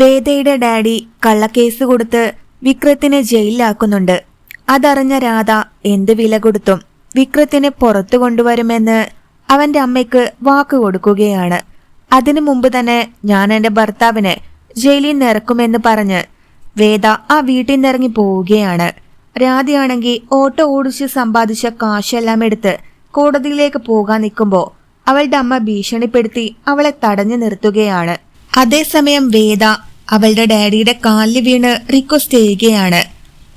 വേദയുടെ ഡാഡി കള്ളക്കേസ് കൊടുത്ത് വിക്രത്തിനെ ജയിലിലാക്കുന്നുണ്ട്. അതറിഞ്ഞ രാധ എന്ത് വില കൊടുത്തും വിക്രത്തിനെ പുറത്തു കൊണ്ടുവരുമെന്ന് അവന്റെ അമ്മയ്ക്ക് വാക്ക് കൊടുക്കുകയാണ്. അതിനു മുമ്പ് തന്നെ ഞാൻ എന്റെ ഭർത്താവിനെ ജയിലിൽ നിന്ന് ഇറക്കുമെന്ന് പറഞ്ഞ് വേദ ആ വീട്ടിൽ നിന്നിറങ്ങി പോവുകയാണ്. രാധയാണെങ്കിൽ ഓട്ടോ ഓടിച്ച് സമ്പാദിച്ച കാശെല്ലാം എടുത്ത് കോടതിയിലേക്ക് പോകാൻ നിൽക്കുമ്പോൾ അവളുടെ അമ്മ ഭീഷണിപ്പെടുത്തി അവളെ തടഞ്ഞു നിർത്തുകയാണ്. അതേസമയം വേദ അവളുടെ ഡാഡിയുടെ കാലിൽ വീണ് റിക്വസ്റ്റ് ചെയ്യുകയാണ്.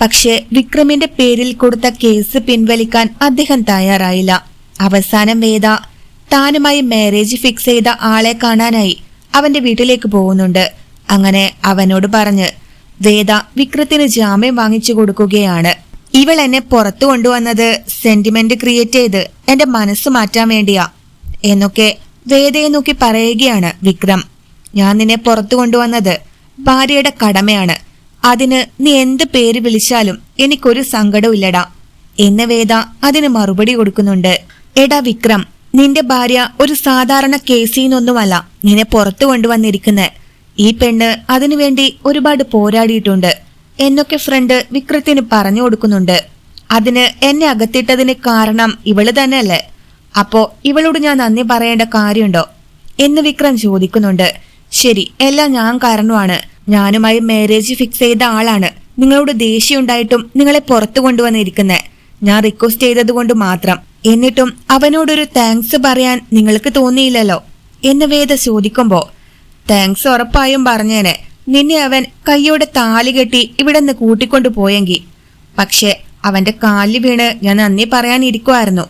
പക്ഷെ വിക്രമിന്റെ പേരിൽ കൊടുത്ത കേസ് പിൻവലിക്കാൻ അദ്ദേഹം തയ്യാറായില്ല. അവസാനം വേദ താനുമായി മാരേജ് ഫിക്സ് ചെയ്ത ആളെ കാണാനായി അവന്റെ വീട്ടിലേക്ക് പോകുന്നുണ്ട്. അങ്ങനെ അവനോട് പറഞ്ഞ് വേദ വിക്രത്തിന് ജാമ്യം വാങ്ങിച്ചു കൊടുക്കുകയാണ്. ഇവൾ എന്നെ പുറത്തു കൊണ്ടുവന്നത് സെന്റിമെന്റ് ക്രിയേറ്റ് ചെയ്ത് എന്റെ മനസ്സ് മാറ്റാൻ വേണ്ടിയാ എന്നൊക്കെ വേദയെ നോക്കി പറയുകയാണ് വിക്രം. ഞാൻ നിന്നെ പുറത്തു കൊണ്ടുവന്നത് ഭാര്യയുടെ കടമയാണ്. അതിന് നീ എന്ത് പേര് വിളിച്ചാലും എനിക്കൊരു സങ്കടവും ഇല്ലടാ. എന്ന് വേദ അതിന് മറുപടി കൊടുക്കുന്നുണ്ട്. എടാ വിക്രം നിന്റെ ഭാര്യ ഒരു സാധാരണ കേസിന്നൊന്നുമല്ല നിന്നെ പുറത്തു കൊണ്ടുവന്നിരിക്കുന്നത് ഈ പെണ്ണ് അതിനുവേണ്ടി ഒരുപാട് പോരാടിയിട്ടുണ്ട്. എന്നൊക്കെ ഫ്രണ്ട് വിക്രത്തിന് പറഞ്ഞു കൊടുക്കുന്നുണ്ട്. അതിന് എന്നെ അകത്തിട്ടതിന് കാരണം ഇവൾ തന്നെയല്ലേ? അപ്പോ ഇവളോട് ഞാൻ നന്ദി പറയേണ്ട കാര്യമുണ്ടോ? എന്ന് വിക്രം ചോദിക്കുന്നുണ്ട്. ശരി എല്ലാം ഞാൻ കാരണമാണ്. ഞാനുമായി മാരേജ് ഫിക്സ് ചെയ്ത ആളാണ്. നിങ്ങളോട് ദേഷ്യം ഉണ്ടായിട്ടും നിങ്ങളെ പുറത്തു കൊണ്ടുവന്നിരിക്കുന്നത് ഞാൻ റിക്വസ്റ്റ് ചെയ്തത് കൊണ്ട് മാത്രം. എന്നിട്ടും അവനോടൊരു താങ്ക്സ് പറയാൻ നിങ്ങൾക്ക് തോന്നിയില്ലല്ലോ? എന്ന് വേദ ചോദിക്കുമ്പോ താങ്ക്സ് ഉറപ്പായും പറഞ്ഞേനെ. നിന്നെ അവൻ കൈയോടെ താലി കെട്ടി ഇവിടെ നിന്ന് കൂട്ടിക്കൊണ്ടു പോയെങ്കിൽ പക്ഷെ അവന്റെ കാലി വീണ് ഞാൻ നന്ദി പറയാനിരിക്കുമായിരുന്നു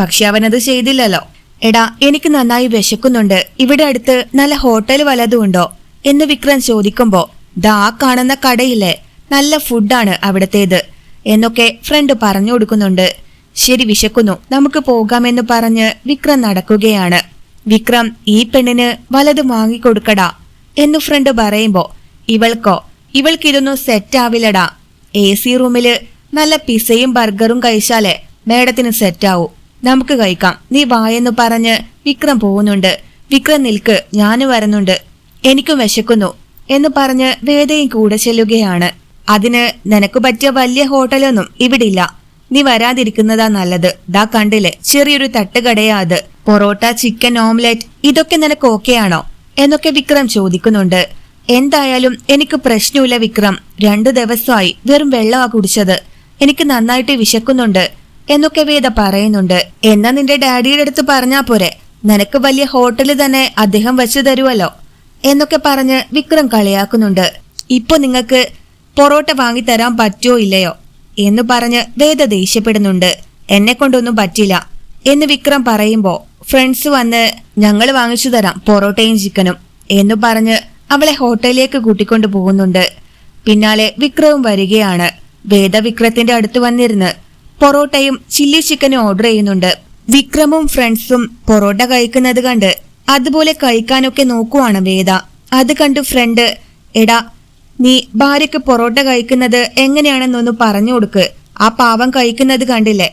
പക്ഷെ അവനത് ചെയ്തില്ലല്ലോ. എടാ എനിക്ക് നന്നായി വിശക്കുന്നുണ്ട്. ഇവിടെ അടുത്ത് നല്ല ഹോട്ടൽ വല്ലതും ഉണ്ടോ? എന്ന് വിക്രം ചോദിക്കുമ്പോ ദാ കാണുന്ന കടയില്ലേ? നല്ല ഫുഡാണ് അവിടത്തേത്. എന്നൊക്കെ ഫ്രണ്ട് പറഞ്ഞു കൊടുക്കുന്നുണ്ട്. ശരി വിശക്കുന്നു. നമുക്ക് പോകാമെന്ന് പറഞ്ഞ് വിക്രം നടക്കുകയാണ്. വിക്രം ഈ പെണ്ണിന് വലത് വാങ്ങിക്കൊടുക്കടാ എന്ന് ഫ്രണ്ട് പറയുമ്പോ ഇവൾക്കോ? ഇവൾക്കിതൊന്നും സെറ്റ് ആവില്ലടാ. എ സി റൂമിൽ നല്ല പിസയും ബർഗറും കഴിച്ചാലേ മേഡത്തിന് സെറ്റാവൂ നമുക്ക് കഴിക്കാം. നീ വായെന്ന് പറഞ്ഞ് വിക്രം പോകുന്നുണ്ട്. വിക്രം നിൽക്ക് ഞാനും വരുന്നുണ്ട്. എനിക്കും വിശക്കുന്നു എന്ന് പറഞ്ഞ് വേദയും കൂടെ ചെല്ലുകയാണ്. അതിന് നിനക്ക് പറ്റിയ വലിയ ഹോട്ടലൊന്നും ഇവിടില്ല. നീ വരാതിരിക്കുന്നതാ നല്ലത്. ദാ കണ്ടില്ലേ ചെറിയൊരു തട്ടുകടയാ അത്. പൊറോട്ട ചിക്കൻ ഓംലെറ്റ് ഇതൊക്കെ നിനക്ക് ഓക്കെ ആണോ എന്നൊക്കെ വിക്രം ചോദിക്കുന്നുണ്ട്. എന്തായാലും എനിക്ക് പ്രശ്നമില്ല വിക്രം. രണ്ടു ദിവസമായി വെറും വെള്ളമാ കുടിച്ചത്. എനിക്ക് നന്നായിട്ട് വിശക്കുന്നുണ്ട്. എന്നൊക്കെ വേദ പറയുന്നുണ്ട്. എന്നാ നിന്റെ ഡാഡിയുടെ അടുത്ത് പറഞ്ഞാ പോരെ. നിനക്ക് വലിയ ഹോട്ടലിൽ തന്നെ അദ്ദേഹം വെച്ചു തരുമല്ലോ എന്നൊക്കെ പറഞ്ഞ് വിക്രം കളിയാക്കുന്നുണ്ട്. ഇപ്പൊ നിങ്ങൾക്ക് പൊറോട്ട വാങ്ങി തരാൻ പറ്റുമോ ഇല്ലയോ? എന്ന് പറഞ്ഞ് വേദ ദേഷ്യപ്പെടുന്നുണ്ട്. എന്നെ കൊണ്ടൊന്നും പറ്റില്ല. എന്ന് വിക്രം പറയുമ്പോ ഫ്രണ്ട്സ് വന്ന് ഞങ്ങൾ വാങ്ങിച്ചു തരാം പൊറോട്ടയും ചിക്കനും എന്ന് പറഞ്ഞ് അവളെ ഹോട്ടലിലേക്ക് കൂട്ടിക്കൊണ്ടു പോകുന്നുണ്ട്. പിന്നാലെ വിക്രവും വരികയാണ്. വേദ വിക്രത്തിന്റെ അടുത്ത് വന്നിരുന്ന് പൊറോട്ടയും ചില്ലി ചിക്കനും ഓർഡർ ചെയ്യുന്നുണ്ട്. വിക്രമും ഫ്രണ്ട്സും പൊറോട്ട കഴിക്കുന്നത് കണ്ട് അതുപോലെ കഴിക്കാനൊക്കെ നോക്കുവാണ് വേദ. അത് കണ്ടു ഫ്രണ്ട് എടാ നീ ഭാര്യക്ക് പൊറോട്ട കഴിക്കുന്നത് എങ്ങനെയാണെന്നൊന്ന് പറഞ്ഞു കൊടുക്ക്. ആ പാവം കഴിക്കുന്നത് കണ്ടില്ലേ?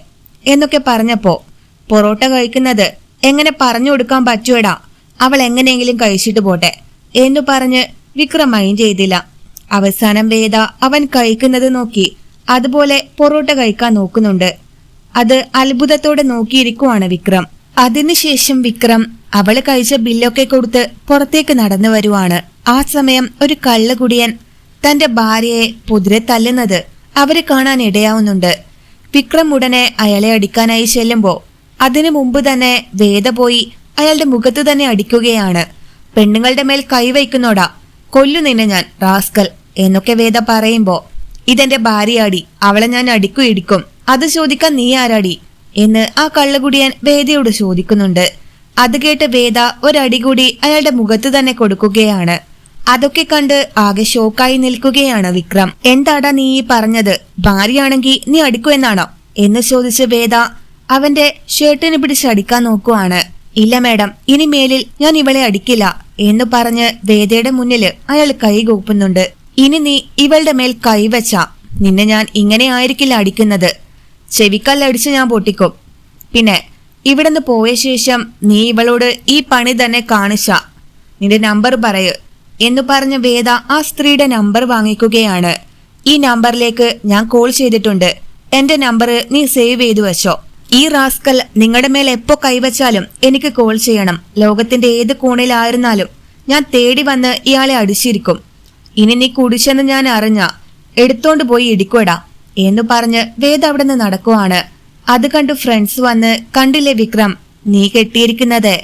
എന്നൊക്കെ പറഞ്ഞപ്പോ പൊറോട്ട കഴിക്കുന്നത് എങ്ങനെ പറഞ്ഞു കൊടുക്കാൻ പറ്റുമെടാ അവൾ എങ്ങനെയെങ്കിലും കഴിച്ചിട്ട് പോട്ടെ. എന്നു പറഞ്ഞ് വിക്രം മൈൻഡ് ചെയ്തില്ല. അവസാനം വേദ അവൻ കഴിക്കുന്നത് നോക്കി അതുപോലെ പൊറോട്ട കഴിക്കാൻ നോക്കുന്നുണ്ട്. അത് അത്ഭുതത്തോടെ നോക്കിയിരിക്കുവാണ് വിക്രം. അതിനുശേഷം വിക്രം അവൾ കഴിച്ച ബില്ലൊക്കെ കൊടുത്ത് പുറത്തേക്ക് നടന്നു വരുവാണ്. ആ സമയം ഒരു കള്ളുകുടിയൻ തന്റെ ഭാര്യയെ പുതിരെ തല്ലുന്നത് അവരെ കാണാൻ ഇടയാവുന്നുണ്ട്. വിക്രം ഉടനെ അയാളെ അടിക്കാനായി ചെല്ലുമ്പോ അതിനു മുമ്പ് തന്നെ വേദ പോയി അയാളുടെ മുഖത്ത് തന്നെ അടിക്കുകയാണ്. പെണ്ണുങ്ങളുടെ മേൽ കൈവയ്ക്കുന്നോടാ കൊല്ലു നിന്നെ ഞാൻ റാസ്കൽ എന്നൊക്കെ വേദ പറയുമ്പോ ഇതെന്റെ ഭാര്യയാടി അവളെ ഞാൻ അടിക്കു ഇടിക്കും. അത് ചോദിക്കാൻ നീ ആരാടി? എന്ന് ആ കള്ളുകുടിയാൻ വേദയോട് ചോദിക്കുന്നുണ്ട്. അത് കേട്ട് വേദ ഒരടി കൂടി അയാളുടെ മുഖത്ത് തന്നെ കൊടുക്കുകയാണ്. അതൊക്കെ കണ്ട് ആകെ ഷോക്കായി നിൽക്കുകയാണ് വിക്രം. എന്താടാ നീ ഈ പറഞ്ഞത്? ഭാര്യയാണെങ്കിൽ നീ അടിക്കൂ എന്നാണോ? എന്ന് ചോദിച്ച് വേദ അവന്റെ ഷർട്ടിന് പിടിച്ച് അടിക്കാൻ നോക്കുവാണ്. ഇല്ല മേഡം ഇനി മേലിൽ ഞാൻ ഇവളെ അടിക്കില്ല എന്ന് പറഞ്ഞ് വേദയുടെ മുന്നിൽ അയാൾ കൈകൂപ്പുന്നുണ്ട് ഇനി നീ ഇവളുടെ മേൽ കൈവച്ച നിന്നെ ഞാൻ ഇങ്ങനെ ആയിരിക്കില്ല അടിക്കുന്നത്. ചെവിക്കല്ലടിച്ച് ഞാൻ പൊട്ടിക്കും. പിന്നെ ഇവിടുന്ന് പോയ ശേഷം നീ ഇവളോട് ഈ പണി തന്നെ കാണിച്ച. നിന്റെ നമ്പർ പറയ്. എന്ന് പറഞ്ഞ വേദ ആ സ്ത്രീയുടെ നമ്പർ വാങ്ങിക്കുകയാണ്. ഈ നമ്പറിലേക്ക് ഞാൻ കോൾ ചെയ്തിട്ടുണ്ട്. എന്റെ നമ്പർ നീ സേവ് ചെയ്തു വെച്ചോ. ഈ റാസ്കൽ നിങ്ങളുടെ മേൽ എപ്പോ കൈവച്ചാലും എനിക്ക് കോൾ ചെയ്യണം. ലോകത്തിന്റെ ഏത് കോണിലായിരുന്നാലും ഞാൻ തേടി വന്ന് ഇയാളെ അടിച്ചിരിക്കും. ഇനി നീ കുടിച്ചെന്ന് ഞാൻ അറിഞ്ഞ എടുത്തോണ്ട് പോയി ഇടിക്കോടാ എന്ന് പറഞ്ഞ് വേദ അവിടെ നിന്ന് നടക്കുവാണ്. അത് കണ്ടു ഫ്രണ്ട്സ് വന്ന് കണ്ടില്ലേ വിക്രം നീ കെട്ടിയിരിക്കുന്നത്?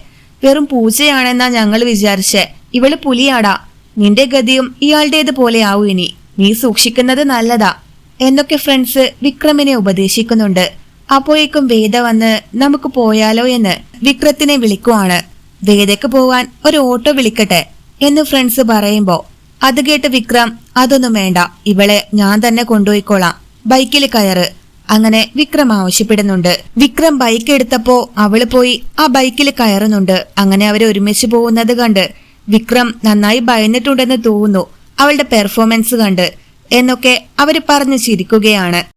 വെറും പൂച്ചയാണെന്നാ ഞങ്ങൾ വിചാരിച്ച് ഇവൾ പുലിയാടാ നിന്റെ ഗതിയും ഇയാളുടേത് പോലെ ആവൂ ഇനി നീ സൂക്ഷിക്കുന്നത് നല്ലതാ എന്നൊക്കെ ഫ്രണ്ട്സ് വിക്രമിനെ ഉപദേശിക്കുന്നുണ്ട്. അപ്പോഴേക്കും വേദ വന്ന് നമുക്ക് പോയാലോ എന്ന് വിക്രത്തിനെ വിളിക്കുവാണ്. വേദയ്ക്ക് പോവാൻ ഒരു ഓട്ടോ വിളിക്കട്ടെ എന്ന് ഫ്രണ്ട്സ് പറയുമ്പോ അത് കേട്ട് വിക്രം അതൊന്നും വേണ്ട ഇവളെ ഞാൻ തന്നെ കൊണ്ടുപോയിക്കോളാം ബൈക്കിൽ കയറ് അങ്ങനെ വിക്രം ആവശ്യപ്പെടുന്നുണ്ട്. വിക്രം ബൈക്ക് എടുത്തപ്പോ അവൾ പോയി ആ ബൈക്കിൽ കയറുന്നുണ്ട്. അങ്ങനെ അവർ ഒരുമിച്ച് പോകുന്നത് കണ്ട് വിക്രം നന്നായി ഭയന്നിട്ടുണ്ടെന്ന് തോന്നുന്നു അവളുടെ പെർഫോമൻസ് കണ്ട് എന്നൊക്കെ അവർ പറഞ്ഞു ചിരിക്കുകയാണ്.